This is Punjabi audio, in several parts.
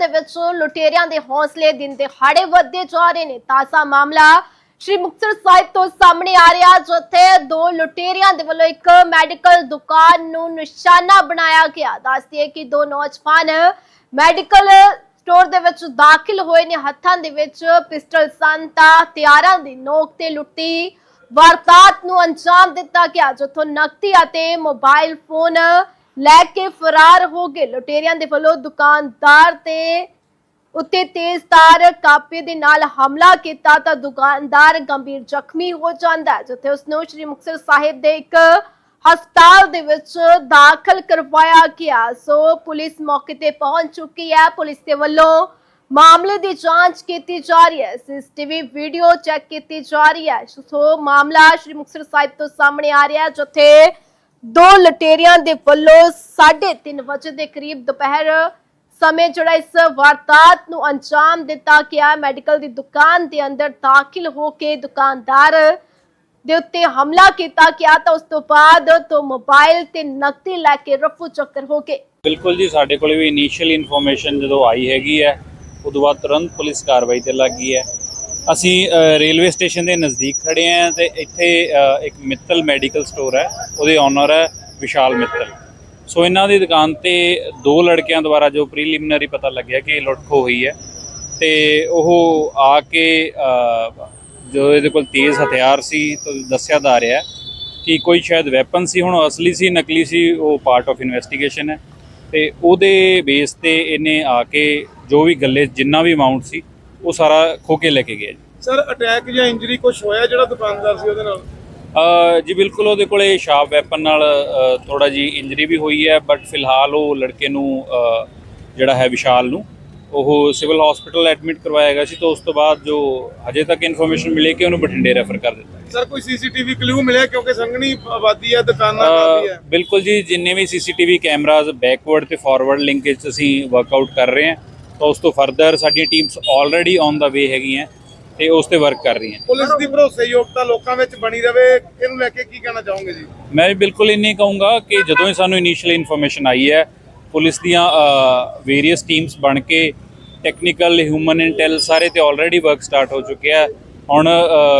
ਦੇ ਵਿੱਚ ਲੁਟੇਰਿਆਂ ਦੇ ਹੌਸਲੇ ਦਿਨ ਦਿਹਾੜੇ ਵੱਧਦੇ ਜਾ ਰਹੇ ਨੇ। ਤਾਜ਼ਾ ਮਾਮਲਾ ਸ਼੍ਰੀ ਮੁਕਤਸਰ ਸਾਹਿਬ ਤੋਂ ਸਾਹਮਣੇ ਆ ਰਿਹਾ, ਜਿੱਥੇ ਦੋ ਲੁਟੇਰਿਆਂ ਦੇ ਵੱਲੋਂ ਇੱਕ ਮੈਡੀਕਲ ਦੁਕਾਨ ਨੂੰ ਨਿਸ਼ਾਨਾ ਬਣਾਇਆ ਗਿਆ। ਦੱਸਦੀ ਹੈ ਕਿ ਦੋ ਨੌਜਵਾਨ ਮੈਡੀਕਲ ਸਟੋਰ ਦੇ ਵਿੱਚ ਦਾਖਲ ਹੋਏ ਨੇ। ਹੱਥਾਂ ਦੇ ਵਿੱਚ ਪਿਸਟਲ ਸਨ ਤਾਂ ਹਥਿਆਰਾਂ ਦੀ ਨੋਕ ਤੇ ਲੁੱਟੀ ਵਾਰਦਾਤ ਨੂੰ ਅੰਜਾਮ ਦਿੱਤਾ ਗਿਆ, ਜਿੱਥੋਂ ਨਕਦੀ ਅਤੇ ਮੋਬਾਈਲ ਫੋਨ ਲੈ ਕੇ ਫਰਾਰ ਹੋ ਗਏ। ਲੁਟੇਰਿਆਂ ਦੇ ਵੱਲੋਂ ਦੁਕਾਨਦਾਰ ਤੇ ਉੱਤੇ ਤੇਜ਼ਧਾਰ ਕਾਪੇ ਦੇ ਨਾਲ ਹਮਲਾ ਕੀਤਾ ਤਾਂ ਦੁਕਾਨਦਾਰ ਗੰਭੀਰ ਜ਼ਖਮੀ ਹੋ ਜਾਂਦਾ ਹੈ, ਜਿੱਥੇ ਉਸ ਨੂੰ ਸ਼੍ਰੀ ਮੁਕਤਸਰ ਸਾਹਿਬ ਦੇ ਇੱਕ ਹਸਪਤਾਲ ਦੇ ਵਿੱਚ ਦਾਖਲ ਕਰਵਾਇਆ ਗਿਆ। ਸੋ ਪੁਲਿਸ ਮੌਕੇ ਤੇ ਪਹੁੰਚ ਚੁੱਕੀ ਹੈ। ਪੁਲਿਸ ਦੇ ਵੱਲੋਂ ਮਾਮਲੇ ਦੀ ਜਾਂਚ ਕੀਤੀ ਜਾ ਰਹੀ ਹੈ। ਸੀਸੀਟੀਵੀ ਵੀਡੀਓ ਚੈੱਕ ਕੀਤੀ ਜਾ ਰਹੀ ਹੈ। ਸੋ ਮਾਮਲਾ ਸ਼੍ਰੀ ਮੁਕਤਸਰ ਸਾਹਿਬ ਤੋਂ ਸਾਹਮਣੇ ਆ ਰਿਹਾ ਜਿੱਥੇ ਦੋ ਲਟੇਰਿਆਂ ਦੇ ਵੱਲੋਂ 3:30 ਵਜੇ ਦੇ ਕਰੀਬ ਦੁਪਹਿਰ ਸਮੇਂ ਜਿਹੜਾ ਇਸ ਵਾਰਦਾਤ ਨੂੰ ਅੰਜਾਮ ਦਿੱਤਾ ਗਿਆ। ਮੈਡੀਕਲ ਦੀ ਦੁਕਾਨ ਦੇ ਅੰਦਰ ਦਾਖਲ ਹੋ ਕੇ ਦੁਕਾਨਦਾਰ ਦੇ ਉੱਤੇ ਹਮਲਾ ਕੀਤਾ ਗਿਆ ਤਾਂ ਉਸ ਤੋਂ ਬਾਅਦ ਤੋਂ ਮੋਬਾਈਲ ਤੇ ਨਕਦੀ ਲੈ ਕੇ ਰਫੂ ਚੱਕਰ ਹੋ ਕੇ ਬਿਲਕੁਲ ਜੀ, ਸਾਡੇ ਕੋਲ ਵੀ ਇਨੀਸ਼ੀਅਲ ਇਨਫੋਰਮੇਸ਼ਨ ਜਦੋਂ ਆਈ ਹੈਗੀ ਹੈ, ਉਦੋਂ ਬਾਅਦ ਤੁਰੰਤ ਪੁਲਿਸ ਕਾਰਵਾਈ ਤੇ ਲੱਗ ਗਈ ਹੈ। ਅਸੀਂ ਰੇਲਵੇ ਸਟੇਸ਼ਨ ਦੇ ਨਜ਼ਦੀਕ ਖੜੇ ਹਾਂ ਤੇ ਇੱਥੇ ਇੱਕ ਮਿੱਤਲ ਮੈਡੀਕਲ ਸਟੋਰ ਹੈ ਉਹਦੇ ਓਨਰ ਹੈ ਵਿਸ਼ਾਲ ਮਿੱਤਲ। ਸੋ ਇਹਨਾਂ ਦੀ ਦੁਕਾਨ ਤੇ ਦੋ ਲੜਕਿਆਂ ਦੁਆਰਾ ਜੋ ਪ੍ਰੀਲਿਮਿਨਰੀ ਪਤਾ ਲੱਗਿਆ ਕਿ ਲੁੱਟ ਖੋਹ ਹੋਈ ਹੈ ਤੇ ਉਹ ਆ ਕੇ ਅ, ਜੋ ਇਹਦੇ ਕੋਲ ਤੇਜ਼ ਹਥਿਆਰ ਸੀ ਤਾਂ ਦੱਸਿਆ ਜਾ ਰਿਹਾ ਕਿ ਕੋਈ ਸ਼ਾਇਦ ਵੈਪਨ ਸੀ ਹੁਣ ਅਸਲੀ ਸੀ ਨਕਲੀ ਸੀ ਉਹ ਪਾਰਟ ਆਫ ਇਨਵੈਸਟੀਗੇਸ਼ਨ ਹੈ ਤੇ ਉਹਦੇ ਬੇਸ ਤੇ ਇਹਨੇ ਆ ਕੇ ਜੋ ਵੀ ਗੱਲੇ ਜਿੰਨਾ ਵੀ ਅਮਾਉਂਟ ਸੀ ਉਹ ਸਾਰਾ ਖੋ ਕੇ ਲੈ ਕੇ ਗਿਆ ਜੀ। ਸਰ ਅਟੈਕ ਜਾਂ ਇੰਜਰੀ ਕੁਝ ਹੋਇਆ ਜਿਹੜਾ ਦੁਕਾਨਦਾਰ ਸੀ ਉਹਦੇ ਨਾਲ? ਜੀ ਬਿਲਕੁਲ ਉਹਦੇ ਕੋਲੇ ਸ਼ਾਰਪ ਵੈਪਨ ਨਾਲ ਥੋੜਾ ਜੀ ਇੰਜਰੀ ਵੀ ਹੋਈ ਹੈ ਬਟ ਫਿਲਹਾਲ ਉਹ ਲੜਕੇ ਨੂੰ ਜਿਹੜਾ ਹੈ ਵਿਸ਼ਾਲ ਨੂੰ ਉਹ ਸਿਵਲ ਹਸਪੀਟਲ ਐਡਮਿਟ ਕਰਵਾਇਆ ਗਿਆ ਸੀ ਤਾਂ ਉਸ ਤੋਂ ਬਾਅਦ ਜੋ ਹਜੇ ਤੱਕ ਇਨਫੋਰਮੇਸ਼ਨ ਮਿਲੀ ਕਿ ਉਹਨੂੰ ਬਠਿੰਡੇ ਰੈਫਰ ਕਰ ਦਿੱਤਾ ਸਰ ਕੋਈ ਸੀਸੀਟੀਵੀ ਕਲੂ ਮਿਲਿਆ ਕਿਉਂਕਿ ਸੰਘਣੀ ਆਬਾਦੀ ਹੈ ਦੁਕਾਨਾਂ ਕਾਫੀ ਹੈ। ਬਿਲਕੁਲ ਜੀ ਜਿੰਨੇ ਵੀ ਸੀਸੀਟੀਵੀ ਕੈਮਰਾਜ਼ ਬੈਕਵਰਡ ਤੇ ਫਾਰਵਰਡ ਲਿੰਕੇਜ ਅਸੀਂ ਵਰਕਆਊਟ ਕਰ ਰਹੇ ਹਾਂ ਤਾਂ ਉਸ ਤੋਂ ਫਰਦਰ ਸਾਡੀਆਂ teams already on the way ਹੈਗੀਆਂ ਤੇ ਉਸ ਤੇ ਵਰਕ ਕਰ ਰਹੀਆਂ। ਪੁਲਿਸ ਦੀ ਭਰੋਸੇਯੋਗਤਾ ਲੋਕਾਂ ਵਿੱਚ ਬਣੀ ਰਵੇ ਇਹਨੂੰ ਲੈ ਕੇ ਕੀ ਕਹਿਣਾ ਚਾਹੋਗੇ ਜੀ? ਮੈਂ ਵੀ ਬਿਲਕੁਲ ਇੰਨੀ ਕਹੂੰਗਾ ਕਿ ਜਦੋਂ ਹੀ ਸਾਨੂੰ ਇਨੀਸ਼ੀਅਲ ਇਨਫੋਰਮੇਸ਼ਨ ਆਈ ਹੈ ਪੁਲਿਸ ਦੀਆਂ ਵੇਰੀਅਸ ਟੀਮਸ ਬਣ ਕੇ ਟੈਕਨੀਕਲ ਹਿਊਮਨ ਇੰਟੈਲ ਸਾਰੇ ਤੇ ਆਲਰੇਡੀ ਵਰਕ ਸਟਾਰਟ ਹੋ ਚੁੱਕਿਆ ਹੈ ਹੁਣ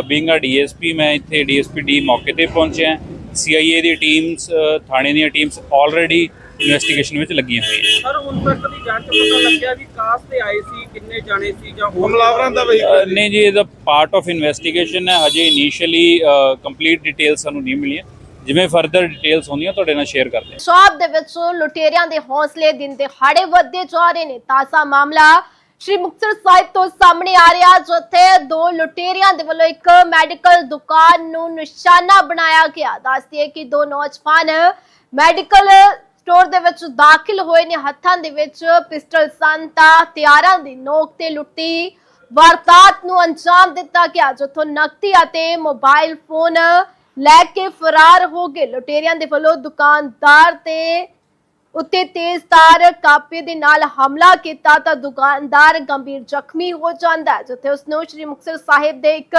ਬੀਇੰਗ ਅ ਡੀਐਸਪੀ ਮੈਂ ਇੱਥੇ ਡੀਐਸਪੀ ਡੀ ਮੌਕੇ ਤੇ ਪਹੁੰਚਿਆ। ਸੀਆਈਏ ਦੀ ਟੀਮਸ ਥਾਣੇ ਦੀਆਂ ਟੀਮਸ ਆਲਰੇਡੀ ਇਨਵੈਸਟੀਗੇਸ਼ਨ ਵਿੱਚ ਲੱਗੀਆਂ ਹੋਈਆਂ ਸਰ ਹੁਣ ਤੱਕ ਦੀ ਜਾਂਚ ਪਤਾ ਲੱਗਿਆ ਵੀ ਕਾਸ ਤੇ ਆਏ ਸੀ ਕਿੰਨੇ ਜਾਣੇ ਸੀ ਜਾਂ ਹੋਰ ਹਮਲਾਵਰਾਂ ਦਾ ਅ, ਵਹੀਕਲ ਨਹੀਂ ਜੀ ਇਹਦਾ ਪਾਰਟ ਆਫ ਇਨਵੈਸਟੀਗੇਸ਼ਨ ਹੈ। ਹਜੇ ਇਨੀਸ਼ੀਅਲੀ ਕੰਪਲੀਟ ਡਿਟੇਲਸ ਸਾਨੂੰ ਨਹੀਂ ਮਿਲੀਆਂ। ਜਿਵੇਂ ਫਰਦਰ ਡਿਟੇਲਸ ਹੁੰਦੀਆਂ ਤੁਹਾਡੇ ਨਾਲ ਸ਼ੇਅਰ ਕਰਦੇ ਹਾਂ। ਸ਼ਾਪ ਦੇ ਵਿੱਚ ਲੁਟੇਰਿਆਂ ਦੇ ਹੌਸਲੇ ਦਿਨ ਦਿਹਾੜੇ ਵੱਧਦੇ ਜਾ ਰਹੇ ਨੇ। ਤਾਜ਼ਾ ਮਾਮਲਾ ਸ਼੍ਰੀ ਮੁਕਤਸਰ ਸਾਹਿਬ ਤੋਂ ਸਾਹਮਣੇ ਆ ਰਿਹਾ ਜਿੱਥੇ ਦੋ ਲੁਟੇਰਿਆਂ ਦੇ ਵੱਲੋਂ ਇੱਕ ਮੈਡੀਕਲ ਦੁਕਾਨ ਨੂੰ ਨਿਸ਼ਾਨਾ ਬਣਾਇਆ ਗਿਆ। ਦੱਸਦੀ ਹੈ ਕਿ ਦੋ ਨੌਜਵਾਨ ਮੈਡੀਕਲ ਸਟੋਰ ਦੇ ਵਿੱਚ ਦਾਖਲ ਹੋਏ ਨੇ ਹੱਥਾਂ ਦੇ ਵਿੱਚ ਪਿਸਟਲ ਸਨ ਤਾਂ ਹਥਿਆਰਾਂ ਦੀ ਨੋਕ ਤੇ ਲੁੱਟੀ। ਵਾਰਦਾਤ ਨੂੰ ਅੰਜਾਮ ਦਿੱਤਾ ਗਿਆ, ਜਿੱਥੋਂ ਨਕਦੀ ਅਤੇ ਮੋਬਾਈਲ ਫੋਨ ਲੈ ਕੇ ਫਰਾਰ ਹੋ ਗਏ। ਲੁਟੇਰਿਆਂ ਦੇ ਵੱਲੋਂ ਦੁਕਾਨਦਾਰ ਤੇ ਉੱਤੇ ਤੇਜ਼ਧਾਰ ਕਾਪੇ ਦੇ ਨਾਲ ਹਮਲਾ ਕੀਤਾ ਤਾਂ ਦੁਕਾਨਦਾਰ ਗੰਭੀਰ ਜ਼ਖਮੀ ਹੋ ਜਾਂਦਾ ਹੈ, ਜਿੱਥੇ ਉਸ ਨੂੰ ਸ਼੍ਰੀ ਮੁਕਤਸਰ ਸਾਹਿਬ ਦੇ ਇੱਕ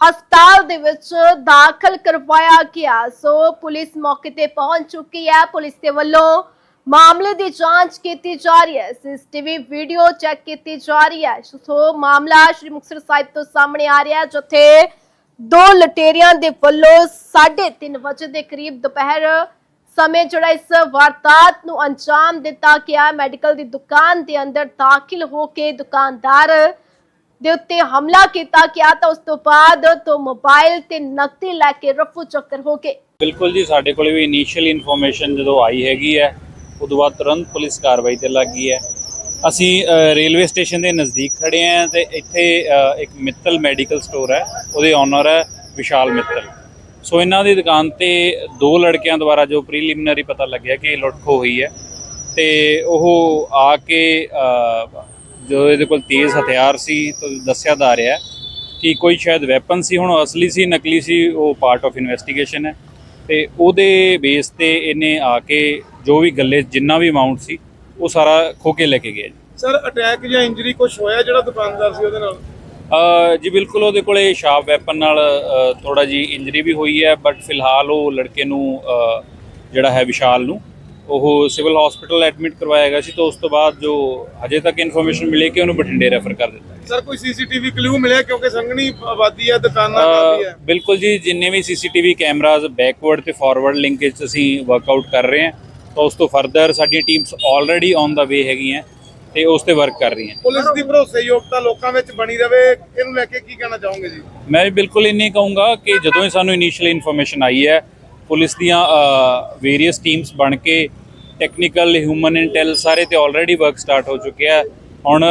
ਹਸਪਤਾਲ ਦੇ ਵਿੱਚ ਦਾਖਲ ਕਰਵਾਇਆ ਗਿਆ। ਸੋ ਪੁਲਿਸ ਮੌਕੇ ਤੇ ਪਹੁੰਚ ਚੁੱਕੀ ਹੈ। ਪੁਲਿਸ ਦੇ ਵੱਲੋਂ ਮਾਮਲੇ ਦੀ ਜਾਂਚ ਕੀਤੀ ਜਾ ਰਹੀ ਹੈ। ਸੀਸੀਟੀਵੀ ਵੀਡੀਓ ਚੈੱਕ ਕੀਤੀ ਜਾ ਰਹੀ ਹੈ। ਸੋ ਮਾਮਲਾ ਸ਼੍ਰੀ ਮੁਕਤਸਰ ਸਾਹਿਬ ਤੋਂ ਸਾਹਮਣੇ ਆ ਰਿਹਾ ਜਿੱਥੇ ਦੋ ਲਟੇਰਿਆਂ ਦੇ ਵੱਲੋਂ 3:30 ਵਜੇ ਦੇ ਕਰੀਬ ਦੁਪਹਿਰ ਸਮੇਂ ਜਿਹੜਾ ਇਸ ਵਾਰਦਾਤ ਨੂੰ ਅੰਜਾਮ ਦਿੱਤਾ ਗਿਆ। ਮੈਡੀਕਲ ਦੀ ਦੁਕਾਨ ਦੇ ਅੰਦਰ ਦਾਖਲ ਹੋ ਕੇ ਦੁਕਾਨਦਾਰ ਦੇ ਉੱਤੇ ਹਮਲਾ ਕੀਤਾ ਗਿਆ ਤਾਂ ਉਸ ਤੋਂ ਬਾਅਦ ਤੋਂ ਮੋਬਾਈਲ ਤੇ ਨਕਦੀ ਲੈ ਕੇ ਰਫੂ ਚੱਕਰ ਹੋ ਗਏ। ਬਿਲਕੁਲ ਜੀ, ਸਾਡੇ ਕੋਲ ਵੀ ਇਨੀਸ਼ੀਅਲ ਇਨਫੋਰਮੇਸ਼ਨ ਜਦੋਂ ਆਈ ਹੈਗੀ ਹੈ ਉਦੋਂ ਬਾਅਦ ਤੁਰੰਤ ਪੁਲਿਸ ਕਾਰਵਾਈ ਤੇ ਲੱਗ ਗਈ ਹੈ। ਅਸੀਂ ਰੇਲਵੇ ਸਟੇਸ਼ਨ ਦੇ ਨਜ਼ਦੀਕ ਖੜੇ ਹਾਂ ਤੇ ਇੱਥੇ ਇੱਕ ਮਿੱਤਲ ਮੈਡੀਕਲ ਸਟੋਰ ਹੈ, ਉਹਦੇ ਓਨਰ ਹੈ ਵਿਸ਼ਾਲ ਮਿੱਤਲ। ਸੋ ਇਹਨਾਂ ਦੀ ਦੁਕਾਨ ਤੇ ਦੋ ਲੜਕਿਆਂ ਦੁਆਰਾ ਜੋ ਪ੍ਰੀਲਿਮਿਨਰੀ ਪਤਾ ਲੱਗਿਆ ਕਿ ਲੁੱਟ ਖੋਹ ਹੋਈ ਹੈ ਤੇ ਉਹ ਆ ਕੇ ਅ, ਜੋ ਇਹਦੇ ਕੋਲ ਤੇਜ਼ ਹਥਿਆਰ ਸੀ ਤਾਂ ਦੱਸਿਆ ਜਾ ਰਿਹਾ ਕਿ ਕੋਈ ਸ਼ਾਇਦ ਵੈਪਨ ਸੀ ਹੁਣ ਅਸਲੀ ਸੀ ਨਕਲੀ ਸੀ ਉਹ ਪਾਰਟ ਆਫ ਇਨਵੈਸਟੀਗੇਸ਼ਨ ਹੈ। ਤੇ ਉਹਦੇ ਬੇਸ ਤੇ ਇਹਨੇ ਆ ਕੇ ਜੋ ਵੀ ਗੱਲੇ ਜਿੰਨਾ ਵੀ ਅਮਾਉਂਟ ਸੀ ਉਹ ਸਾਰਾ ਖੋ ਕੇ ਲੈ ਕੇ ਗਿਆ ਜੀ। ਸਰ ਅਟੈਕ ਜਾਂ ਇੰਜਰੀ ਕੁਝ ਹੋਇਆ ਜਿਹੜਾ ਦੁਕਾਨਦਾਰ ਸੀ ਉਹਦੇ ਨਾਲ? ਜੀ ਬਿਲਕੁਲ ਉਹਦੇ ਕੋਲੇ ਸ਼ਾਰਪ ਵੈਪਨ ਨਾਲ ਥੋੜਾ ਜੀ ਇੰਜਰੀ ਵੀ ਹੋਈ ਹੈ ਬਟ ਫਿਲਹਾਲ ਉਹ ਲੜਕੇ ਨੂੰ ਜਿਹੜਾ ਹੈ ਵਿਸ਼ਾਲ ਨੂੰ ਉਹ ਸਿਵਲ ਹਸਪੀਟਲ ਐਡਮਿਟ ਕਰਵਾਇਆ ਗਿਆ ਸੀ ਤਾਂ ਉਸ ਤੋਂ ਬਾਅਦ ਜੋ ਹਜੇ ਤੱਕ ਇਨਫੋਰਮੇਸ਼ਨ ਮਿਲੀ ਕਿ ਉਹਨੂੰ ਬਠਿੰਡੇ ਰੈਫਰ ਕਰ ਦਿੱਤਾ। ਸਰ ਕੋਈ ਸੀਸੀਟੀਵੀ ਕਲੂ ਮਿਲਿਆ ਕਿਉਂਕਿ ਸੰਘਣੀ ਆਬਾਦੀ ਹੈ ਦੁਕਾਨਾਂ ਕਾਫੀ ਹੈ ਬਿਲਕੁਲ ਜੀ ਜਿੰਨੇ ਵੀ ਸੀਸੀਟੀਵੀ ਕੈਮਰਾਜ਼ ਬੈਕਵਰਡ ਤੇ ਫਾਰਵਰਡ ਲਿੰਕੇਜ ਅਸੀਂ ਵਰਕਆਊਟ ਕਰ ਰਹੇ ਹਾਂ ਤਾਂ ਉਸ ਤੋਂ ਫਰਦਰ ਸਾਡੀਆਂ teams already on the way ਹੈਗੀਆਂ ਤੇ ਉਸ ਤੇ ਵਰਕ ਕਰ ਰਹੀਆਂ। ਪੁਲਿਸ ਦੀ ਭਰੋਸੇਯੋਗਤਾ ਲੋਕਾਂ ਵਿੱਚ ਬਣੀ ਰਵੇ ਇਹਨੂੰ ਲੈ ਕੇ ਕੀ ਕਹਿਣਾ ਚਾਹੋਗੇ ਜੀ? ਮੈਂ ਬਿਲਕੁਲ ਇੰਨੀ ਕਹੂੰਗਾ ਕਿ ਜਦੋਂ ਹੀ ਸਾਨੂੰ ਇਨੀਸ਼ੀਅਲ ਇਨਫੋਰਮੇਸ਼ਨ ਆਈ ਹੈ ਪੁਲਿਸ ਦੀਆਂ ਵੇਰੀਅਸ ਟੀਮਸ ਬਣ ਕੇ ਟੈਕਨੀਕਲ ਹਿਊਮਨ ਇੰਟੈਲ ਸਾਰੇ ਤੇ ਆਲਰੇਡੀ ਵਰਕ ਸਟਾਰਟ ਹੋ ਚੁੱਕਿਆ ਹੈ ਹੁਣ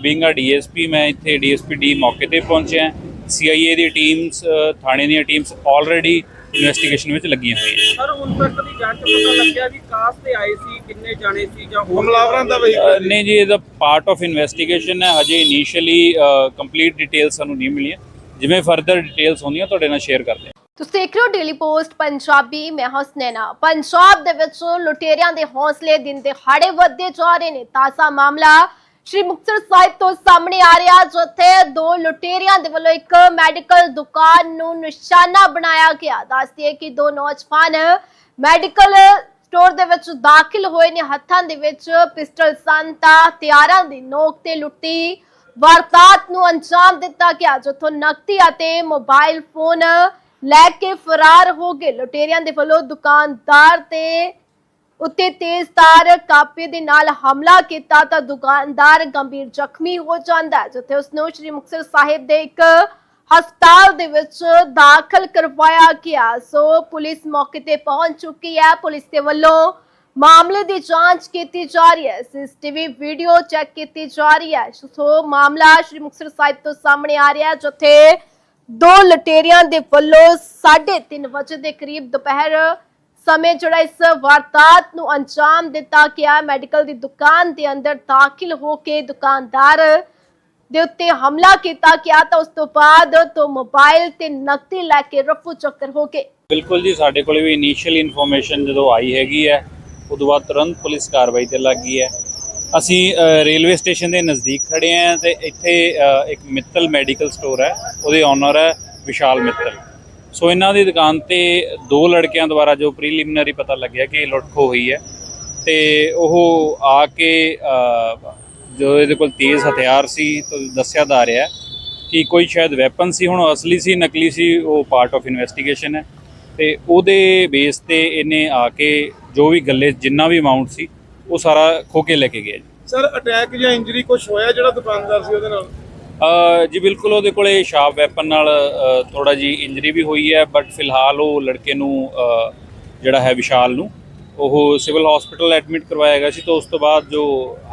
ਬੀਇੰਗ ਅ ਡੀਐਸਪੀ ਮੈਂ ਇੱਥੇ ਡੀਐਸਪੀ ਡੀ ਮੌਕੇ ਤੇ ਪਹੁੰਚਿਆ ਸੀਆਈਏ ਦੀ ਟੀਮਸ ਥਾਣੇ ਦੀਆਂ ਟੀਮਸ ਆਲਰੇਡੀ ਇਨਵੈਸਟੀਗੇਸ਼ਨ ਵਿੱਚ ਲੱਗੀਆਂ ਹੋਈਆਂ ਸਰ ਹੁਣ ਤੱਕ ਦੀ ਜਾਂਚ ਪਤਾ ਲੱਗਿਆ ਵੀ ਕਾਸ ਤੇ ਆਏ ਸੀ ਕਿੰਨੇ ਜਾਣੇ ਸੀ ਜਾਂ ਹੋਰ ਹਮਲਾਵਰਾਂ ਦਾ ਵਹੀਕਲ ਨਹੀਂ ਜੀ ਇਹਦਾ ਪਾਰਟ ਆਫ ਇਨਵੈਸਟੀਗੇਸ਼ਨ ਹੈ। ਹਜੇ ਇਨੀਸ਼ੀਅਲੀ ਕੰਪਲੀਟ ਡਿਟੇਲਸ ਸਾਨੂੰ ਨਹੀਂ ਮਿਲੀਆਂ। ਜਿਵੇਂ ਫਰਦਰ ਡਿਟੇਲਸ ਹੁੰਦੀਆਂ ਤੁਹਾਡੇ ਨਾਲ ਸ਼ੇਅਰ ਕਰਦੇ ਤੁਸੀਂ ਦੇਖ ਰਹੇ ਹੋ ਡੇਲੀ ਪੋਸਟ ਪੰਜਾਬੀ, ਮੈਂ ਹਸਨੈਨਾ ਪੰਜਾਬ ਦੇ ਵਿੱਚ ਲੁਟੇਰਿਆਂ ਦੇ ਹੌਸਲੇ ਦਿਨ ਦਿਹਾੜੇ ਵੱਧਦੇ ਜਾ ਰਹੇ ਨੇ। ਤਾਜ਼ਾ ਮਾਮਲਾ ਸ਼੍ਰੀ ਮੁਕਤਸਰ ਸਾਹਿਬ ਤੋਂ ਸਾਹਮਣੇ ਆ ਰਿਹਾ, ਜਿੱਥੇ ਦੋ ਲੁਟੇਰਿਆਂ ਦੇ ਵੱਲੋਂ ਇੱਕ ਮੈਡੀਕਲ ਦੁਕਾਨ ਨੂੰ ਨਿਸ਼ਾਨਾ ਬਣਾਇਆ ਗਿਆ। ਦੱਸਦੀ ਹੈ ਕਿ ਦੋ ਨੌਜਵਾਨ ਮੈਡੀਕਲ ਸਟੋਰ ਦੇ ਵਿੱਚ ਦਾਖਲ ਹੋਏ ਨੇ। ਹੱਥਾਂ ਦੇ ਵਿੱਚ ਪਿਸਟਲ ਸਨ ਤਾਂ ਹਥਿਆਰਾਂ ਦੀ ਨੋਕ ਤੇ ਲੁੱਟੀ ਵਾਰਦਾਤ ਨੂੰ ਅੰਜਾਮ ਦਿੱਤਾ ਗਿਆ, ਜਿੱਥੋਂ ਨਕਦੀ ਅਤੇ ਮੋਬਾਈਲ ਫੋਨ ਲੈ ਕੇ ਫਰਾਰ ਹੋ ਗਏ। ਲੁਟੇਰਿਆਂ ਦੇ ਵੱਲੋਂ ਦੁਕਾਨਦਾਰ ਤੇ ਉੱਤੇ ਤੇਜ਼ਧਾਰ ਕਾਪੇ ਦੇ ਨਾਲ ਹਮਲਾ ਕੀਤਾ ਤਾਂ ਦੁਕਾਨਦਾਰ ਗੰਭੀਰ ਜ਼ਖਮੀ ਹੋ ਜਾਂਦਾ ਹੈ, ਜਿੱਥੇ ਉਸ ਨੂੰ ਸ਼੍ਰੀ ਮੁਕਤਸਰ ਸਾਹਿਬ ਦੇ ਇੱਕ ਹਸਪਤਾਲ ਦੇ ਵਿੱਚ ਦਾਖਲ ਕਰਵਾਇਆ ਗਿਆ। ਸੋ ਪੁਲਿਸ ਮੌਕੇ ਤੇ ਪਹੁੰਚ ਚੁੱਕੀ ਹੈ। ਪੁਲਿਸ ਦੇ ਵੱਲੋਂ ਮਾਮਲੇ ਦੀ ਜਾਂਚ ਕੀਤੀ ਜਾ ਰਹੀ ਹੈ। ਸੀਸੀਟੀਵੀ ਵੀਡੀਓ ਚੈੱਕ ਕੀਤੀ ਜਾ ਰਹੀ ਹੈ। ਸੋ ਮਾਮਲਾ ਸ਼੍ਰੀ ਮੁਕਤਸਰ ਸਾਹਿਬ ਤੋਂ ਸਾਹਮਣੇ ਆ ਰਿਹਾ ਜਿੱਥੇ ਦੋ ਲਟੇਰਿਆਂ ਦੇ ਵੱਲੋਂ 3:30 ਵਜੇ ਦੇ ਕਰੀਬ ਦੁਪਹਿਰ ਸਮੇਂ ਜਿਹੜਾ ਇਸ ਵਾਰਦਾਤ ਨੂੰ ਅੰਜਾਮ ਦਿੱਤਾ ਗਿਆ। ਮੈਡੀਕਲ ਦੀ ਦੁਕਾਨ ਦੇ ਅੰਦਰ ਦਾਖਲ ਹੋ ਕੇ ਦੁਕਾਨਦਾਰ ਦੇ ਉੱਤੇ ਹਮਲਾ ਕੀਤਾ ਗਿਆ ਤਾਂ ਉਸ ਤੋਂ ਬਾਅਦ ਤੋਂ ਮੋਬਾਈਲ ਤੇ ਨਕਦੀ ਲੈ ਕੇ ਰਫੂ ਚੱਕਰ ਹੋ ਗਏ। ਬਿਲਕੁਲ ਜੀ, ਸਾਡੇ ਕੋਲੇ ਵੀ ਇਨੀਸ਼ੀਅਲ ਇਨਫੋਰਮੇਸ਼ਨ ਜਦੋਂ ਆਈ ਹੈਗੀ ਹੈ, ਉਦੋਂ ਬਾਅਦ ਤੁਰੰਤ ਪੁਲਿਸ ਕਾਰਵਾਈ ਤੇ ਲੱਗ ਗਈ ਹੈ। ਅਸੀਂ ਰੇਲਵੇ ਸਟੇਸ਼ਨ ਦੇ ਨਜ਼ਦੀਕ ਖੜੇ ਹਾਂ ਤੇ ਇੱਥੇ ਇੱਕ ਮਿੱਤਲ ਮੈਡੀਕਲ ਸਟੋਰ ਹੈ ਉਹਦੇ ਓਨਰ ਹੈ ਵਿਸ਼ਾਲ ਮਿੱਤਲ। ਸੋ ਇਹਨਾਂ ਦੀ ਦੁਕਾਨ ਤੇ ਦੋ ਲੜਕਿਆਂ ਦੁਆਰਾ ਜੋ ਪ੍ਰੀਲਿਮਿਨਰੀ ਪਤਾ ਲੱਗਿਆ ਕਿ ਲੁੱਟ ਖੋਹ ਹੋਈ ਹੈ ਤੇ ਉਹ ਆ ਕੇ ਅ, ਜੋ ਇਹਦੇ ਕੋਲ ਤੇਜ਼ ਹਥਿਆਰ ਸੀ ਤਾਂ ਦੱਸਿਆ ਜਾ ਰਿਹਾ ਕਿ ਕੋਈ ਸ਼ਾਇਦ ਵੈਪਨ ਸੀ ਹੁਣ ਅਸਲੀ ਸੀ ਨਕਲੀ ਸੀ ਉਹ ਪਾਰਟ ਆਫ ਇਨਵੈਸਟੀਗੇਸ਼ਨ ਹੈ ਤੇ ਉਹਦੇ ਬੇਸ ਤੇ ਇਹਨੇ ਆ ਕੇ ਜੋ ਵੀ ਗੱਲੇ ਜਿੰਨਾ ਵੀ ਅਮਾਉਂਟ ਸੀ ਉਹ ਸਾਰਾ ਖੋ ਕੇ ਲੈ ਕੇ ਗਿਆ ਜੀ। ਸਰ ਅਟੈਕ ਜਾਂ ਇੰਜਰੀ ਕੁਝ ਹੋਇਆ ਜਿਹੜਾ ਦੁਕਾਨਦਾਰ ਸੀ ਉਹਦੇ ਨਾਲ? ਜੀ ਬਿਲਕੁਲ ਉਹਦੇ ਕੋਲੇ ਸ਼ਾਰਪ ਵੈਪਨ ਨਾਲ ਥੋੜਾ ਜੀ ਇੰਜਰੀ ਵੀ ਹੋਈ ਹੈ ਬਟ ਫਿਲਹਾਲ ਉਹ ਲੜਕੇ ਨੂੰ ਜਿਹੜਾ ਹੈ ਵਿਸ਼ਾਲ ਨੂੰ ਉਹ ਸਿਵਲ ਹਸਪੀਟਲ ਐਡਮਿਟ ਕਰਵਾਇਆ ਗਿਆ ਸੀ ਤਾਂ ਉਸ ਤੋਂ ਬਾਅਦ ਜੋ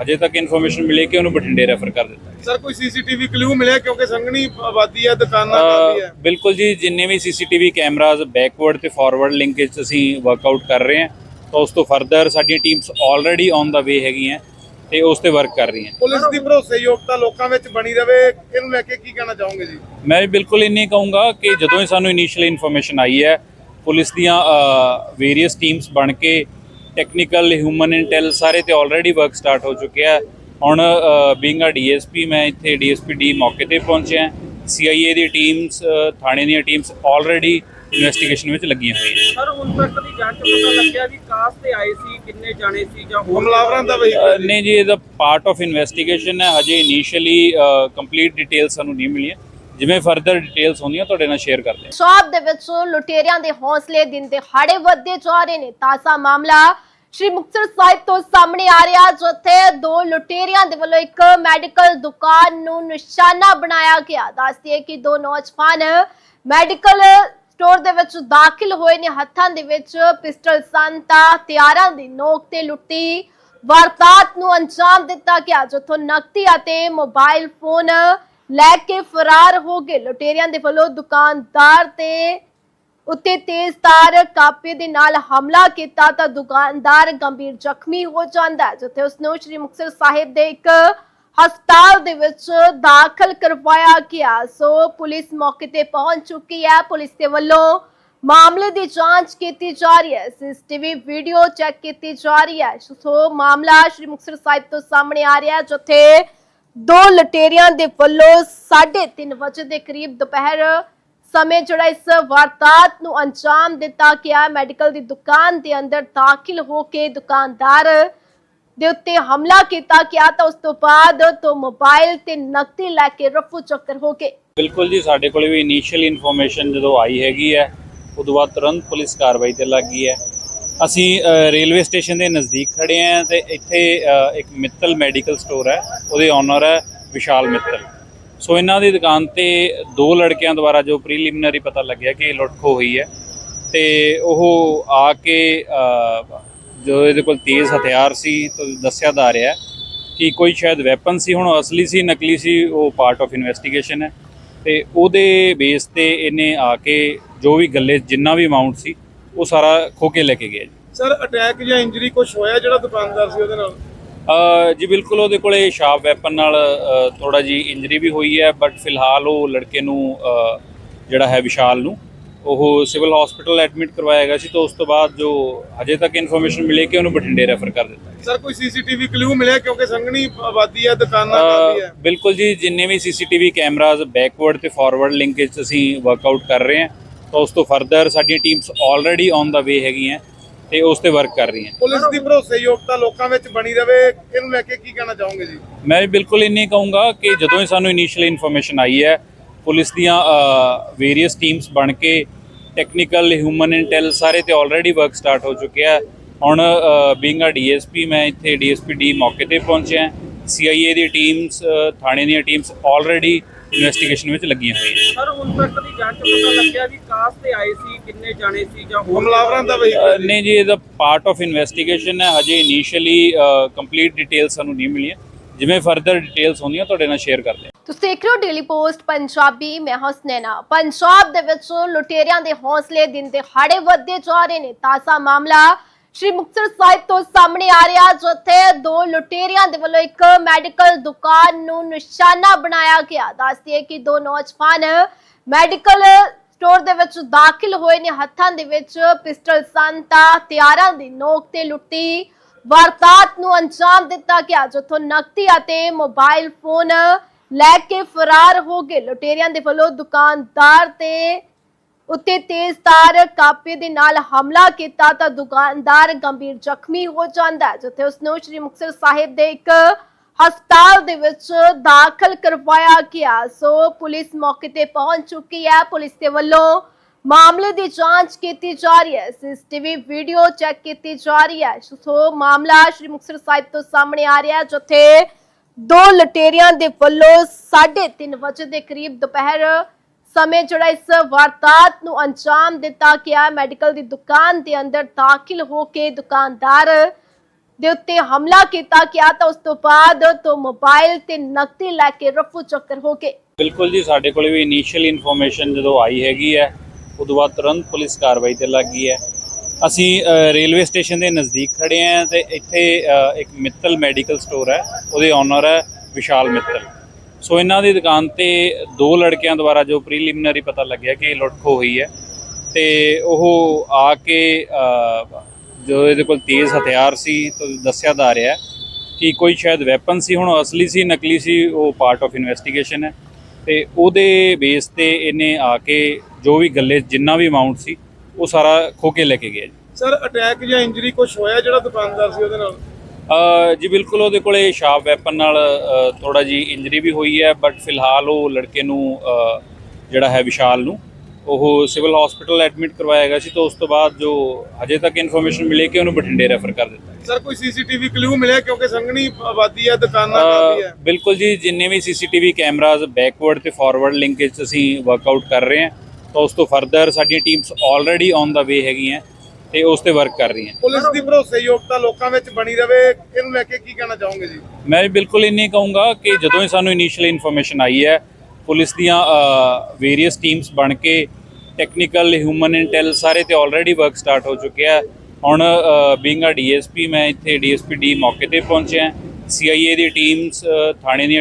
ਹਜੇ ਤੱਕ ਇਨਫੋਰਮੇਸ਼ਨ ਮਿਲੀ ਕਿ ਉਹਨੂੰ ਬਠਿੰਡੇ ਰੈਫਰ ਕਰ ਦਿੱਤਾ। ਸਰ ਕੋਈ ਸੀਸੀਟੀਵੀ ਕਲੂ ਮਿਲਿਆ ਕਿਉਂਕਿ ਸੰਘਣੀ ਆਬਾਦੀ ਹੈ ਦੁਕਾਨਾਂ ਕਾਫੀ ਹੈ। ਬਿਲਕੁਲ ਜੀ ਜਿੰਨੇ ਵੀ ਸੀਸੀਟੀਵੀ ਕੈਮਰਾਜ਼ ਬੈਕਵਰਡ ਤੇ ਫਾਰਵਰਡ ਲਿੰਕੇਜ ਅਸੀਂ ਵਰਕਆਊਟ ਕਰ ਰਹੇ ਹਾਂ ਤਾਂ ਉਸ ਤੋਂ ਫਰਦਰ ਸਾਡੀਆਂ teams already on the way ਹੈਗੀਆਂ ਤੇ ਉਸ ਤੇ ਵਰਕ ਕਰ ਰਹੀਆਂ। ਪੁਲਿਸ ਦੀ ਭਰੋਸੇਯੋਗਤਾ ਲੋਕਾਂ ਵਿੱਚ ਬਣੀ ਰਵੇ ਇਹਨੂੰ ਲੈ ਕੇ ਕੀ ਕਹਿਣਾ ਚਾਹੋਗੇ ਜੀ? ਮੈਂ ਵੀ ਬਿਲਕੁਲ ਇੰਨੀ ਕਹੂੰਗਾ ਕਿ ਜਦੋਂ ਹੀ ਸਾਨੂੰ ਇਨੀਸ਼ੀਅਲ ਇਨਫੋਰਮੇਸ਼ਨ ਆਈ ਹੈ ਪੁਲਿਸ ਦੀਆਂ ਵੇਰੀਅਸ ਟੀਮਸ ਬਣ ਕੇ ਟੈਕਨੀਕਲ ਹਿਊਮਨ ਇੰਟੈਲ ਸਾਰੇ ਤੇ ਆਲਰੇਡੀ ਵਰਕ ਸਟਾਰਟ ਹੋ ਚੁੱਕਿਆ ਹੁਣ ਬੀਇੰਗ ਅ ਡੀਐਸਪੀ ਮੈਂ ਇੱਥੇ ਡੀਐਸਪੀ ਡੀ ਮੌਕੇ ਤੇ ਪਹੁੰਚਿਆ। ਸੀਆਈਏ ਦੀ ਟੀਮਸ ਥਾਣੇ ਦੀਆਂ ਟੀਮਸ ਆਲਰੇਡੀ ਇਨਵੈਸਟੀਗੇਸ਼ਨ ਵਿੱਚ ਲੱਗੀਆਂ ਹੋਈਆਂ ਸਰ ਹੁਣ ਤੱਕ ਦੀ ਜਾਂਚ ਪਤਾ ਲੱਗਿਆ ਵੀ ਕਾਸ ਤੇ ਆਏ ਸੀ ਕਿੰਨੇ ਜਾਣੇ ਸੀ ਜਾਂ ਹੋਰ ਹਮਲਾਵਰਾਂ ਦਾ ਵਹੀਕਲ ਨਹੀਂ ਜੀ ਇਹਦਾ ਪਾਰਟ ਆਫ ਇਨਵੈਸਟੀਗੇਸ਼ਨ ਹੈ। ਹਜੇ ਇਨੀਸ਼ੀਅਲੀ ਕੰਪਲੀਟ ਡਿਟੇਲਸ ਸਾਨੂੰ ਨਹੀਂ ਮਿਲੀਆਂ। ਜਿਵੇਂ ਫਰਦਰ ਡਿਟੇਲਸ ਹੁੰਦੀਆਂ ਤੁਹਾਡੇ ਨਾਲ ਸ਼ੇਅਰ ਕਰਦੇ ਹਾਂ। ਪੰਜਾਬ ਦੇ ਵਿੱਚ ਲੁਟੇਰਿਆਂ ਦੇ ਹੌਸਲੇ ਦਿਨ ਦਿਹਾੜੇ ਵੱਧਦੇ ਜਾ ਰਹੇ ਨੇ। ਤਾਜ਼ਾ ਮਾਮਲਾ ਸ਼੍ਰੀ ਮੁਕਤਸਰ ਸਾਹਿਬ ਤੋਂ ਸਾਹਮਣੇ ਆ ਰਿਹਾ ਜਿੱਥੇ ਦੋ ਲੁਟੇਰਿਆਂ ਦੇ ਵੱਲੋਂ ਇੱਕ ਮੈਡੀਕਲ ਦੁਕਾਨ ਨੂੰ ਨਿਸ਼ਾਨਾ ਬਣਾਇਆ ਗਿਆ। ਦੱਸਦੀ ਹੈ ਕਿ ਦੋ ਨੌਜਵਾਨ ਮੈਡੀਕਲ ਸਟੋਰ ਦੇ ਵਿੱਚ ਦਾਖਲ ਹੋਏ ਨੇ ਹੱਥਾਂ ਦੇ ਵਿੱਚ ਪਿਸਟਲ ਸੰਤਾ ਹਥਿਆਰਾਂ ਦੀ ਨੋਕ ਤੇ ਲੁੱਟੀ, ਵਾਰਦਾਤ ਨੂੰ ਅੰਜਾਮ ਦਿੱਤਾ ਗਿਆ, ਜਿੱਥੋਂ ਨਕਦੀ ਅਤੇ ਮੋਬਾਈਲ ਫੋਨ ਲੈ ਕੇ ਫਰਾਰ ਹੋ ਗਏ। ਲੁਟੇਰਿਆਂ ਦੇ ਵੱਲੋਂ ਦੁਕਾਨਦਾਰ ਤੇ ਉੱਤੇ ਤੇਜ਼ਧਾਰ ਕਾਪੇ ਦੇ ਨਾਲ ਹਮਲਾ ਕੀਤਾ ਤਾਂ ਦੁਕਾਨਦਾਰ ਗੰਭੀਰ ਜ਼ਖਮੀ ਹੋ ਜਾਂਦਾ ਹੈ, ਜਿੱਥੇ ਉਸ ਨੂੰ ਸ਼੍ਰੀ ਮੁਕਤਸਰ ਸਾਹਿਬ ਦੇ ਇੱਕ ਹਸਪਤਾਲ ਦੇ ਵਿੱਚ ਦਾਖਲ ਕਰਵਾਇਆ ਗਿਆ। ਸੋ ਪੁਲਿਸ ਮੌਕੇ ਤੇ ਪਹੁੰਚ ਚੁੱਕੀ ਹੈ। ਪੁਲਿਸ ਦੇ ਵੱਲੋਂ ਮਾਮਲੇ ਦੀ ਜਾਂਚ ਕੀਤੀ ਜਾ ਰਹੀ ਹੈ। ਸੀਸੀਟੀਵੀ ਵੀਡੀਓ ਚੈੱਕ ਕੀਤੀ ਜਾ ਰਹੀ ਹੈ। ਸੋ ਮਾਮਲਾ ਸ਼੍ਰੀ ਮੁਕਤਸਰ ਸਾਹਿਬ ਤੋਂ ਸਾਹਮਣੇ ਆ ਰਿਹਾ ਜਿੱਥੇ ਦੋ ਲਟੇਰਿਆਂ ਦੇ ਵੱਲੋਂ 3:30 ਵਜੇ ਦੇ ਕਰੀਬ ਦੁਪਹਿਰ ਸਮੇਂ ਜਿਹੜਾ ਇਸ ਵਾਰਦਾਤ ਨੂੰ ਅੰਜਾਮ ਦਿੱਤਾ ਗਿਆ। ਮੈਡੀਕਲ ਦੀ ਦੁਕਾਨ ਦੇ ਅੰਦਰ ਦਾਖਲ ਹੋ ਕੇ ਦੁਕਾਨਦਾਰ ਦੇ ਉੱਤੇ ਹਮਲਾ ਕੀਤਾ ਗਿਆ ਤਾਂ ਉਸ ਤੋਂ ਬਾਅਦ ਤੋਂ ਮੋਬਾਈਲ ਤੇ ਨਕਦੀ ਲੈ ਕੇ ਰਫੂ ਚੱਕਰ ਹੋ ਗਏ। ਬਿਲਕੁਲ ਜੀ, ਸਾਡੇ ਕੋਲੇ ਵੀ ਇਨੀਸ਼ੀਅਲ ਇਨਫੋਰਮੇਸ਼ਨ ਜਦੋਂ ਆਈ ਹੈਗੀ ਹੈ, ਉਦੋਂ ਬਾਅਦ ਤੁਰੰਤ ਪੁਲਿਸ ਕਾਰਵਾਈ ਤੇ ਲੱਗ ਗਈ ਹੈ। ਅਸੀਂ ਰੇਲਵੇ ਸਟੇਸ਼ਨ ਦੇ ਨਜ਼ਦੀਕ ਖੜੇ ਹਾਂ ਤੇ ਇੱਥੇ ਇੱਕ ਮਿੱਤਲ ਮੈਡੀਕਲ ਸਟੋਰ ਹੈ, ਉਹਦੇ ਓਨਰ ਹੈ ਵਿਸ਼ਾਲ ਮਿੱਤਲ। ਸੋ ਇਹਨਾਂ ਦੀ ਦੁਕਾਨ ਤੇ ਦੋ ਲੜਕਿਆਂ ਦੁਆਰਾ ਜੋ ਪ੍ਰੀਲਿਮਿਨਰੀ ਪਤਾ ਲੱਗਿਆ ਕਿ ਲੁੱਟਖੋ ਹੋਈ ਹੈ ਤੇ ਉਹ ਆ ਕੇ ਜੋ ਇਹਦੇ ਕੋਲ ਤੇਜ਼ ਹਥਿਆਰ ਸੀ ਤਾਂ ਦੱਸਿਆ ਜਾ ਰਿਹਾ ਕਿ ਕੋਈ ਸ਼ਾਇਦ ਵੈਪਨ ਸੀ ਹੁਣ ਅਸਲੀ ਸੀ ਨਕਲੀ ਸੀ ਉਹ ਪਾਰਟ ਆਫ ਇਨਵੈਸਟੀਗੇਸ਼ਨ ਹੈ। ਤੇ ਉਹਦੇ ਬੇਸ ਤੇ ਇਹਨੇ ਆ ਕੇ ਜੋ ਵੀ ਗੱਲੇ ਜਿੰਨਾ ਵੀ ਅਮਾਉਂਟ ਸੀ ਉਹ ਸਾਰਾ ਖੋ ਕੇ ਲੈ ਕੇ ਗਿਆ ਜੀ। ਸਰ ਅਟੈਕ ਜਾਂ ਇੰਜਰੀ ਕੁਝ ਹੋਇਆ ਜਿਹੜਾ ਦੁਕਾਨਦਾਰ ਸੀ ਉਹਦੇ ਨਾਲ? ਜੀ ਬਿਲਕੁਲ ਉਹਦੇ ਕੋਲੇ ਸ਼ਾਰਪ ਵੈਪਨ ਨਾਲ ਥੋੜਾ ਜੀ ਇੰਜਰੀ ਵੀ ਹੋਈ ਹੈ ਬਟ ਫਿਲਹਾਲ ਉਹ ਲੜਕੇ ਨੂੰ ਜਿਹੜਾ ਹੈ ਵਿਸ਼ਾਲ ਨੂੰ ਉਹ ਸਿਵਲ ਹਸਪੀਟਲ ਐਡਮਿਟ ਕਰਵਾਇਆ ਗਿਆ ਸੀ ਤਾਂ ਉਸ ਤੋਂ ਬਾਅਦ ਜੋ ਹਜੇ ਤੱਕ ਇਨਫੋਰਮੇਸ਼ਨ ਮਿਲੀ ਕਿ ਉਹਨੂੰ ਬਠਿੰਡੇ ਰੈਫਰ ਕਰ ਦਿੱਤਾ ਸਰ ਕੋਈ ਸੀਸੀਟੀਵੀ ਕਲੂ ਮਿਲਿਆ ਕਿਉਂਕਿ ਸੰਘਣੀ ਆਬਾਦੀ ਹੈ ਦੁਕਾਨਾਂ ਕਾਫੀ ਹੈ। ਬਿਲਕੁਲ ਜੀ ਜਿੰਨੇ ਵੀ ਸੀਸੀਟੀਵੀ ਕੈਮਰਾਜ਼ ਬੈਕਵਰਡ ਤੇ ਫਾਰਵਰਡ ਲਿੰਕ ਵਿੱਚ ਅਸੀਂ ਵਰਕਆਊਟ ਕਰ ਰਹੇ ਹਾਂ ਤਾਂ ਉਸ ਤੋਂ ਫਰਦਰ ਸਾਡੀਆਂ teams already on the way ਹੈਗੀਆਂ ਤੇ ਉਸ ਤੇ ਵਰਕ ਕਰ ਰਹੀਆਂ। ਪੁਲਿਸ ਦੀ ਭਰੋਸੇਯੋਗਤਾ ਲੋਕਾਂ ਵਿੱਚ ਬਣੀ ਰਵੇ ਇਹਨੂੰ ਲੈ ਕੇ ਕੀ ਕਹਿਣਾ ਚਾਹੋਗੇ ਜੀ? ਮੈਂ ਬਿਲਕੁਲ ਇੰਨੀ ਕਹੂੰਗਾ ਕਿ ਜਦੋਂ ਹੀ ਸਾਨੂੰ ਇਨੀਸ਼ੀਅਲ ਇਨਫੋਰਮੇਸ਼ਨ ਆਈ ਹੈ ਪੁਲਿਸ ਦੀਆਂ ਵੇਰੀਅਸ ਟੀਮਸ ਬਣ ਕੇ ਟੈਕਨੀਕਲ ਹਿਊਮਨ ਇੰਟੈਲ ਸਾਰੇ ਤੇ ਆਲਰੇਡੀ ਵਰਕ ਸਟਾਰਟ ਹੋ ਚੁੱਕਿਆ ਹੈ ਹੁਣ ਬੀਇੰਗ ਅ ਡੀਐਸਪੀ ਮੈਂ ਇੱਥੇ ਡੀਐਸਪੀ ਡੀ ਮੌਕੇ ਤੇ ਪਹੁੰਚਿਆ ਸੀਆਈਏ ਦੀ ਟੀਮਸ ਥਾਣੇ ਦੀਆਂ ਟੀਮਸ ਆਲਰੇਡੀ ਇਨਵੈਸਟੀਗੇਸ਼ਨ ਵਿੱਚ ਲੱਗੀਆਂ ਹੋਈਆਂ ਸਰ ਹੁਣ ਤੱਕ ਦੀ ਜਾਂਚ ਪਤਾ ਲੱਗਿਆ ਵੀ ਕਾਸ ਤੇ ਆਏ ਸੀ ਕਿੰਨੇ ਜਾਣੇ ਸੀ ਜਾਂ ਹੋਰ ਹਮਲਾਵਰਾਂ ਦਾ ਵਹੀਕਲ ਨਹੀਂ ਜੀ ਇਹਦਾ ਪਾਰਟ ਆਫ ਇਨਵੈਸਟੀਗੇਸ਼ਨ ਹੈ। ਹਜੇ ਇਨੀਸ਼ੀਅਲੀ ਕੰਪਲੀਟ ਡਿਟੇਲਸ ਸਾਨੂੰ ਨਹੀਂ ਮਿਲੀਆਂ। ਜਿਵੇਂ ਫਰਦਰ ਡਿਟੇਲਸ ਹੁੰਦੀਆਂ ਤੁਹਾਡੇ ਨਾਲ ਸ਼ੇਅਰ ਕਰਦੇ ਤੁਸੀਂ ਦੇਖ ਰਹੇ ਹੋ ਡੇਲੀ ਪੋਸਟ ਪੰਜਾਬੀ ਮੈਂ ਹਸਨੈਨਾ ਪੰਜਾਬ ਦੇ ਵਿੱਚ ਲੁਟੇਰਿਆਂ ਦੇ ਹੌਸਲੇ ਦਿਨ ਦਿਹਾੜੇ ਵੱਧਦੇ ਜਾ ਰਹੇ ਨੇ। ਤਾਜ਼ਾ ਮਾਮਲਾ ਸ਼੍ਰੀ ਮੁਕਤਸਰ ਸਾਹਿਬ ਤੋਂ ਸਾਹਮਣੇ ਆ ਰਿਹਾ, ਜਿੱਥੇ ਦੋ ਲੁਟੇਰਿਆਂ ਦੇ ਵੱਲੋਂ ਇੱਕ ਮੈਡੀਕਲ ਦੁਕਾਨ ਨੂੰ ਨਿਸ਼ਾਨਾ ਬਣਾਇਆ ਗਿਆ। ਦੱਸਦੀਏ ਕਿ ਦੋ ਨੌਜਵਾਨ ਮੈਡੀਕਲ ਸਟੋਰ ਦੇ ਵਿੱਚ ਦਾਖਲ ਹੋਏ ਨੇ। ਹੱਥਾਂ ਦੇ ਵਿੱਚ ਪਿਸਟਲ ਸੰਤਾ ਹਥਿਆਰਾਂ ਦੀ ਨੋਕ ਤੇ ਲੁੱਟੀ ਵਾਰਦਾਤ ਨੂੰ ਅੰਜਾਮ ਦਿੱਤਾ ਗਿਆ, ਜਿੱਥੋਂ ਨਕਦੀ ਅਤੇ ਮੋਬਾਈਲ ਫੋਨ ਲੈ ਕੇ ਫਰਾਰ ਹੋ ਗਏ। ਲੁਟੇਰਿਆਂ ਦੇ ਵੱਲੋਂ ਦੁਕਾਨਦਾਰ ਤੇ ਉੱਤੇ ਤੇਜ਼ਧਾਰ ਕਾਪੇ ਦੇ ਨਾਲ ਹਮਲਾ ਕੀਤਾ ਤਾਂ ਦੁਕਾਨਦਾਰ ਗੰਭੀਰ ਜ਼ਖਮੀ ਹੋ ਜਾਂਦਾ ਜਿੱਥੇ ਉਸ ਨੂੰ ਸ਼੍ਰੀ ਮੁਕਤਸਰ ਸਾਹਿਬ ਦੇ ਇੱਕ ਹਸਪਤਾਲ ਦੇ ਵਿੱਚ ਦਾਖਲ ਕਰਵਾਇਆ ਗਿਆ। ਸੋ ਪੁਲਿਸ ਮੌਕੇ ਤੇ ਪਹੁੰਚ ਚੁੱਕੀ ਹੈ। ਪੁਲਿਸ ਦੇ ਵੱਲੋਂ ਮਾਮਲੇ ਦੀ ਜਾਂਚ ਕੀਤੀ ਜਾ ਰਹੀ ਹੈ। ਸੀਸੀਟੀਵੀ ਵੀਡੀਓ ਚੈੱਕ ਕੀਤੀ ਜਾ ਰਹੀ ਹੈ। ਸੋ ਮਾਮਲਾ ਸ਼੍ਰੀ ਮੁਕਤਸਰ ਸਾਹਿਬ ਤੋਂ ਸਾਹਮਣੇ ਆ ਰਿਹਾ ਜਿੱਥੇ ਦੋ ਲਟੇਰਿਆਂ ਦੇ ਵੱਲੋਂ 3:30 ਵਜੇ ਦੇ ਕਰੀਬ ਦੁਪਹਿਰ ਸਮੇਂ ਜਿਹੜਾ ਇਸ ਵਾਰਦਾਤ ਨੂੰ ਅੰਜਾਮ ਦਿੱਤਾ ਗਿਆ। ਮੈਡੀਕਲ ਦੀ ਦੁਕਾਨ ਦੇ ਅੰਦਰ ਦਾਖਲ ਹੋ ਕੇ ਦੁਕਾਨਦਾਰ ਦੇ ਉੱਤੇ ਹਮਲਾ ਕੀਤਾ ਗਿਆ ਤਾਂ ਉਸ ਤੋਂ ਬਾਅਦ ਤੋਂ ਮੋਬਾਈਲ ਤੇ ਨਕਦੀ ਲੈ ਕੇ ਰਫੂ ਚੱਕਰ ਹੋ ਗਏ। ਬਿਲਕੁਲ ਜੀ, ਸਾਡੇ ਕੋਲ ਵੀ ਇਨੀਸ਼ੀਅਲ ਇਨਫੋਰਮੇਸ਼ਨ ਜਦੋਂ ਆਈ ਹੈਗੀ ਹੈ, ਉਦੋਂ ਬਾਅਦ ਤੁਰੰਤ ਪੁਲਿਸ ਕਾਰਵਾਈ ਤੇ ਲੱਗ ਗਈ ਹੈ। ਅਸੀਂ ਰੇਲਵੇ ਸਟੇਸ਼ਨ ਦੇ ਨਜ਼ਦੀਕ ਖੜੇ ਹਾਂ ਤੇ ਇੱਥੇ ਇੱਕ ਮਿੱਤਲ ਮੈਡੀਕਲ ਸਟੋਰ ਹੈ ਉਹਦੇ ਓਨਰ ਹੈ ਵਿਸ਼ਾਲ ਮਿੱਤਲ। ਸੋ ਇਹਨਾਂ ਦੀ ਦੁਕਾਨ ਤੇ ਦੋ ਲੜਕਿਆਂ ਦੁਆਰਾ ਜੋ ਪ੍ਰੀਲਿਮਿਨਰੀ ਪਤਾ ਲੱਗਿਆ ਕਿ ਲੁੱਟਖੋ ਹੋਈ ਹੈ ਤੇ ਉਹ ਆ ਕੇ ਅ, ਜੋ ਇਹਦੇ ਕੋਲ ਤੇਜ਼ ਹਥਿਆਰ ਸੀ ਤਾਂ ਦੱਸਿਆ ਜਾ ਰਿਹਾ ਕਿ ਕੋਈ ਸ਼ਾਇਦ ਵੈਪਨ ਸੀ ਹੁਣ ਅਸਲੀ ਸੀ ਨਕਲੀ ਸੀ ਉਹ ਪਾਰਟ ਆਫ ਇਨਵੈਸਟੀਗੇਸ਼ਨ ਹੈ ਤੇ ਉਹਦੇ ਬੇਸ ਤੇ ਇਹਨੇ ਆ ਕੇ ਜੋ ਵੀ ਗੱਲੇ ਜਿੰਨਾ ਵੀ ਅਮਾਉਂਟ ਸੀ ਉਹ ਸਾਰਾ ਖੋ ਕੇ ਲੈ ਕੇ ਗਿਆ ਜੀ। ਸਰ ਅਟੈਕ ਜਾਂ ਇੰਜਰੀ ਕੁਝ ਹੋਇਆ ਜਿਹੜਾ ਦੁਕਾਨਦਾਰ ਸੀ ਉਹਦੇ ਨਾਲ? ਜੀ ਬਿਲਕੁਲ ਉਹਦੇ ਕੋਲੇ ਸ਼ਾਰਪ ਵੈਪਨ ਨਾਲ ਥੋੜਾ ਜੀ ਇੰਜਰੀ ਵੀ ਹੋਈ ਹੈ ਬਟ ਫਿਲਹਾਲ ਉਹ ਲੜਕੇ ਨੂੰ ਜਿਹੜਾ ਹੈ ਵਿਸ਼ਾਲ ਨੂੰ ਉਹ ਸਿਵਲ ਹਸਪੀਟਲ ਐਡਮਿਟ ਕਰਵਾਇਆ ਗਿਆ ਸੀ ਤਾਂ ਉਸ ਤੋਂ ਬਾਅਦ ਜੋ ਹਜੇ ਤੱਕ ਇਨਫੋਰਮੇਸ਼ਨ ਮਿਲੀ ਕਿ ਉਹਨੂੰ ਬਠਿੰਡੇ ਰੈਫਰ ਕਰ ਦਿੱਤਾ ਸਰ ਕੋਈ ਸੀਸੀਟੀਵੀ ਕਲੂ ਮਿਲਿਆ ਕਿਉਂਕਿ ਸੰਘਣੀ ਆਬਾਦੀ ਹੈ ਦੁਕਾਨਾਂ ਕਾਫੀ ਹੈ? ਬਿਲਕੁਲ ਜੀ ਜਿੰਨੇ ਵੀ ਸੀਸੀਟੀਵੀ ਕੈਮਰਾਜ਼ ਬੈਕਵਰਡ ਤੇ ਫਾਰਵਰਡ ਲਿੰਕ ਵਿੱਚ ਅਸੀਂ ਵਰਕਆਊਟ ਕਰ ਰਹੇ ਹਾਂ ਤਾਂ ਉਸ ਤੋਂ ਫਰਦਰ ਸਾਡੀਆਂ teams already on the way ਹੈਗੀਆਂ ਤੇ ਉਸ ਤੇ ਵਰਕ ਕਰ ਰਹੀਆਂ। ਪੁਲਿਸ ਦੀ ਭਰੋਸੇਯੋਗਤਾ ਲੋਕਾਂ ਵਿੱਚ ਬਣੀ ਰਵੇ ਇਹਨੂੰ ਲੈ ਕੇ ਕੀ ਕਹਿਣਾ ਚਾਹੋਗੇ ਜੀ? ਮੈਂ ਵੀ ਬਿਲਕੁਲ ਇੰਨੀ ਕਹੂੰਗਾ ਕਿ ਜਦੋਂ ਹੀ ਸਾਨੂੰ ਇਨੀਸ਼ੀਅਲ ਇਨਫੋਰਮੇਸ਼ਨ ਆਈ ਹੈ ਪੁਲਿਸ ਦੀਆਂ ਵੇਰੀਅਸ ਟੀਮਸ ਬਣ ਕੇ ਟੈਕਨੀਕਲ ਹਿਊਮਨ ਇੰਟੈਲ ਸਾਰੇ ਤੇ ਆਲਰੇਡੀ ਵਰਕ ਸਟਾਰਟ ਹੋ ਚੁੱਕਿਆ ਹੁਣ ਬੀਇੰਗ ਅ ਡੀਐਸਪੀ ਮੈਂ ਇੱਥੇ ਡੀਐਸਪੀ ਡੀ ਮੌਕੇ ਤੇ ਪਹੁੰਚਿਆ। ਸੀਆਈਏ ਦੀ ਟੀਮਸ ਥਾਣੇ ਦੀਆਂ